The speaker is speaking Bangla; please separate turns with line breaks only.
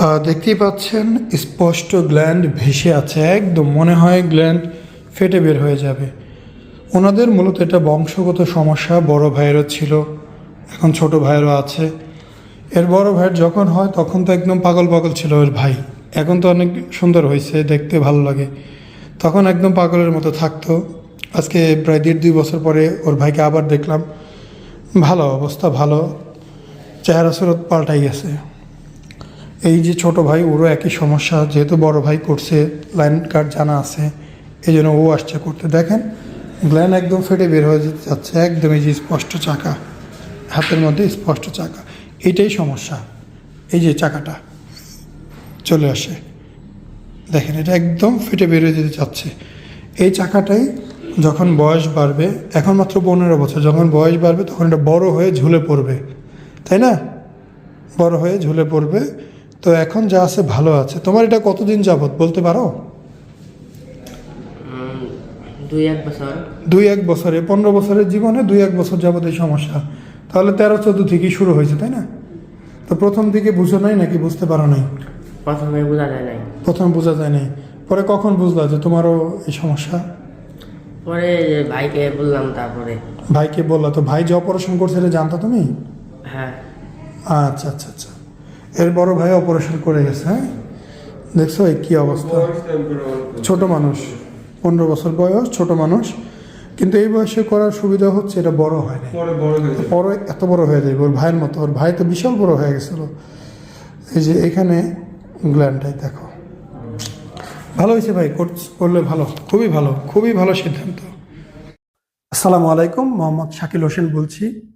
দেখতেই পাচ্ছেন, স্পষ্ট গ্ল্যান্ড ভেসে আছে, একদম মনে হয় গ্ল্যান্ড ফেটে বের হয়ে যাবে। ওনাদের মূলত এটা বংশগত সমস্যা, বড় ভাইয়েরও ছিল, এখন ছোট ভাইয়েরও আছে। এর বড় ভাইয়ের যখন হয়, তখন তো একদম পাগল পাগল ছিল ওর ভাই। এখন তো অনেক সুন্দর হয়েছে, দেখতে ভালো লাগে। তখন একদম পাগলের মতো থাকতো। আজকে প্রায় দেড় দুই বছর পরে ওর ভাইকে আবার দেখলাম। ভালো অবস্থা, ভালো। চেহারা সুরত পাল্টাই গেছে। এই যে ছোট ভাই, ওরও একই সমস্যা, যেহেতু বড় ভাই করছে লাইন কার্ড জানা আছে এই জন্য ও আসছে করতে। দেখেন গ্ল্যান একদম ফেটে বের হয়ে যেতে যাচ্ছে একদম এই যে স্পষ্ট চাকা, হাতের মধ্যে স্পষ্ট চাকা, এটাই সমস্যা। এই যে চাকাটা, চলে আসে। দেখেন, এটা একদম ফেটে বেরিয়ে যেতে চাচ্ছে এই চাকাটাই যখন বয়স বাড়বে, এখন মাত্র পনেরো বছর, যখন বয়স বাড়বে, তখন এটা বড় হয়ে ঝুলে পড়বে। তাই না? বড় হয়ে ঝুলে পড়বে। তো এখন যা আছে ভালো আছে। তোমার এটা কতদিন যাবত বলতে পারো?
দুই এক বছর।
দুই এক বছরে। পনেরো বছরের জীবনে দুই এক বছর যাবত এই সমস্যা। তাহলে তেরো চোদ্দ থেকেই শুরু হয়েছে তাই না? তো প্রথম দিকে বুঝো নাই নাকি বুঝতে পারো নাই?
প্রথমে বোঝা যায় নাই।
প্রথম বোঝা যায় নাই। পরে কখন বুঝলা যে তোমারও এই সমস্যা?
পরে ভাইকে বললাম তারপরে।
ভাইকে বললা তো ভাই যে অপারেশন করছে এটা জানতো তুমি?
হ্যাঁ।
আচ্ছা আচ্ছা আচ্ছা। এর বড় ভাই অপারেশন করে গেছে হ্যাঁ? দেখছ এই কী অবস্থা? ছোট মানুষ পনেরো বছর বয়স ছোট মানুষ। কিন্তু এই বয়সে করার সুবিধা হচ্ছে এটা বড় হয় না
বড়
এত বড় হয়ে যাবে ওর ভাইয়ের মতো। ওর ভাই তো বিশাল বড় হয়ে গেছিল। এই যে এখানে গ্ল্যান্ডটাই দেখো। ভালো হয়েছে ভাই করছ- করলে ভালো। খুবই ভালো খুবই ভালো সিদ্ধান্ত। আসসালামু আলাইকুম মোহাম্মদ শাকিল হোসেন বলছি।